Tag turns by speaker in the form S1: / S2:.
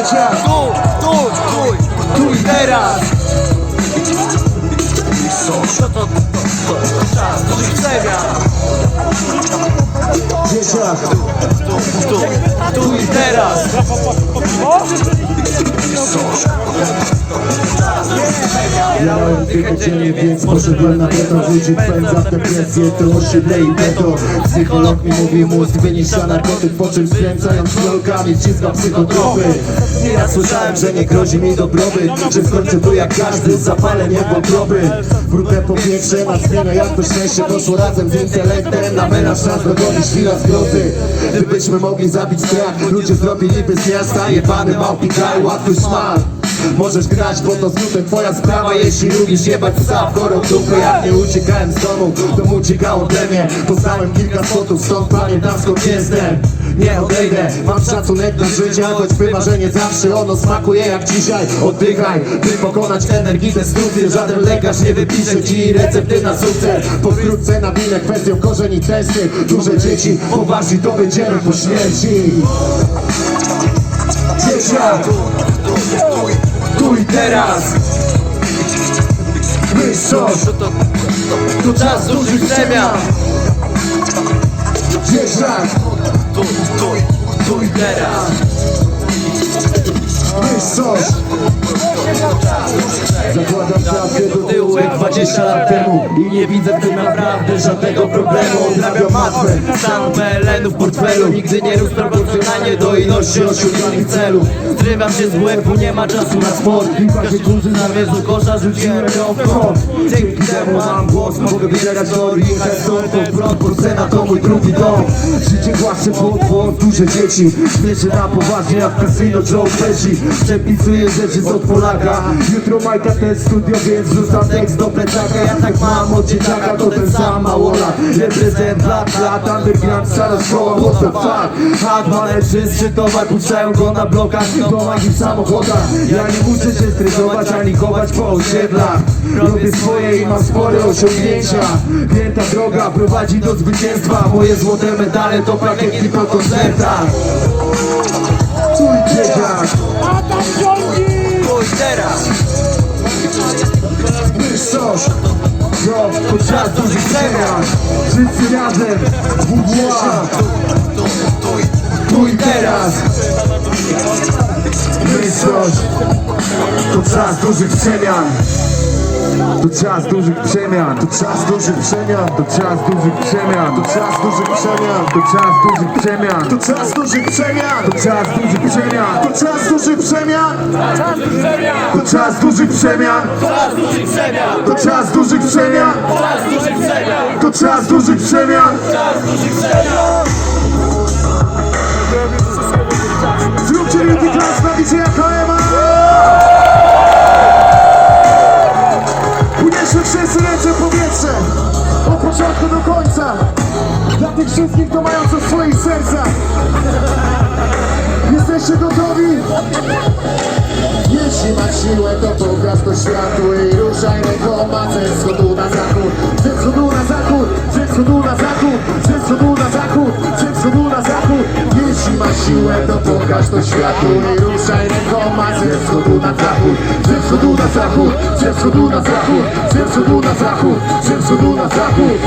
S1: dzieciak
S2: Tu, tu, tu, tu i teraz. Co to, to, to, to czas dużych przemian
S1: Dzieciak
S2: Tu, tu, tu i teraz.
S1: Miałem tylko cienie, więc poszedłem na beton Rzucić pędza w depresję, to osiedle i beton. Psycholog mi mówi mózg wyniszcza narkotyk Po czym skręcając rolkami wciska psychotropy Nieraz słyszałem, że nie grozi mi dobrobyt Że skończę tu jak każdy z zapaleniem wątroby. Wrócę po pierwsze na zmianę jak to szczęście Poszło razem z intelektem Na melanż nas dogoni chwila zgrozy Gdybyśmy mogli zabić strach Ludzie zrobiliby z miasta jebany małpi kraj Łatwy Możesz grać, bo to znutek twoja sprawa. Jeśli lubisz jebać psa w chorą dupę Jak nie uciekałem z domu, to uciekało ode mnie. Poznałem kilka spotów, stąd pamiętam skąd jestem. Nie odejdę, mam szacunek dla życia Choćby marzenie zawsze ono smakuje jak dzisiaj. Oddychaj, by pokonać energię destrukcję Żaden lekarz nie wypisze ci recepty na sukces. Pokrótce nawinę kwestią korzeni testy. Duże dzieci, poważni to będziemy po śmierci. Dzieciak, teraz. Wysokość,
S2: To, to, to, czas dużych przemian
S1: dzieciak,
S2: Tu, tu, tu i teraz
S1: 20 lat temu I nie widzę w tym naprawdę żadnego problemu. Odrabiam matwę, stan PLN w portfelu. Nigdy nie rósł proporcjonalnie do ilości osiąganych celów. Zrywam się z łebu, nie ma czasu na sport. Każdy kurzy na wieżu kosza, rzuciłem ją w kąt Dzięki temu mam głos, mogę wybierać do ringa Stąd pod prąd, bo cena to mój drugi dom. Życie właśnie potwór, duże dzieci Śmieszy na poważnie jak w casino Joe Pesci Przepisuję rzeczy z od Polaka. Jutro Majka też studio, więc wrzucam tekst do plecaka Ja tak mam od dzieciaka, to ten sam małola Reprezent lat, lat, underground, stara szkoła, what the fuck? Hardman, czystszy towar, puszczają go na blokach W domach i w samochodach. Ja nie muszę się stresować, ani chować po osiedlach. Robię swoje i mam spore osiągnięcia. Pięta droga prowadzi do zwycięstwa. Moje złote medale to plakietki po koncertach. Twój dzieciak.
S2: Tu i teraz
S1: Wciąż krok podczas dużych przegrań Wszyscy razem WWA
S2: Tu i
S1: teraz. Myślość podczas dużych przemian to czas dużych przemian to czas dużych przemian, to czas dużych przemian, to czas dużych przemian, to czas dużych przemian, to czas dużych przemian, to czas dużych przemian, to czas dużych przemian, to czas dużych przemian, to czas dużych przemian, to czas dużych przemian, to czas dużych przemian. Początku do końca! Dla tych wszystkich, kto mają co w swoich sercach! Jesteście gotowi? Jeśli masz siłę, to pokaż to światu I ruszaj rękoma ze wschodu na zachód. Ze wschodu na zachód, ze wschodu na zachód. Ze wschodu na zachód, ze wschodu na zachód Jeśli masz siłę, to pokaż to światu. I ruszaj rękoma ze wschodu na zachód Ze wschodu na zachód, ze wschodu na zachód Ze wschodu na zachód, ze wschodu na zachód